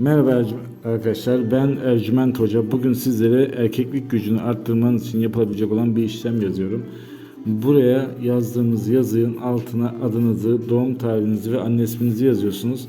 Merhaba arkadaşlar ben Ercüment Hoca. Bugün sizlere erkeklik gücünü arttırmanız için yapılabilecek olan bir işlem yazıyorum. Buraya yazdığınız yazının altına adınızı, doğum tarihinizi ve anne isminizi yazıyorsunuz.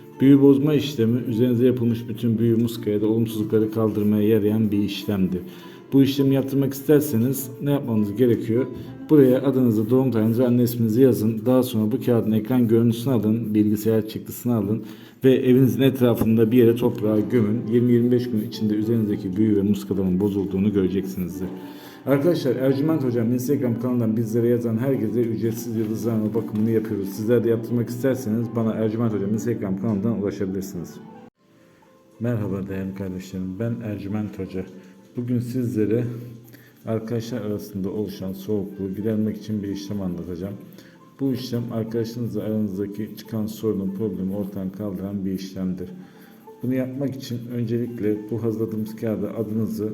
Büyü bozma işlemi üzerinize yapılmış bütün büyü muskaya da olumsuzlukları kaldırmaya yarayan bir işlemdir. Bu işlemi yaptırmak isterseniz ne yapmanız gerekiyor? Buraya adınızı, doğum tarihinizi ve anne isminizi yazın. Daha sonra bu kağıdın ekran görüntüsünü alın, bilgisayar çıktısını alın ve evinizin etrafında bir yere toprağa gömün. 20-25 gün içinde üzerinizdeki büyü ve muskaların bozulduğunu göreceksinizdir. Arkadaşlar Ercüment Hocam Instagram kanalından bizlere yazan herkese ücretsiz yıldızlarına bakımını yapıyoruz. Sizler de yaptırmak isterseniz bana Ercüment Hocam Instagram kanalından ulaşabilirsiniz. Merhaba değerli kardeşlerim. Ben Ercüment Hoca. Bugün sizlere arkadaşlar arasında oluşan soğukluğu gidermek için bir işlem anlatacağım. Bu işlem arkadaşlarınızla aranızdaki çıkan sorunu, problemi ortadan kaldıran bir işlemdir. Bunu yapmak için öncelikle bu hazırladığımız kağıda adınızı,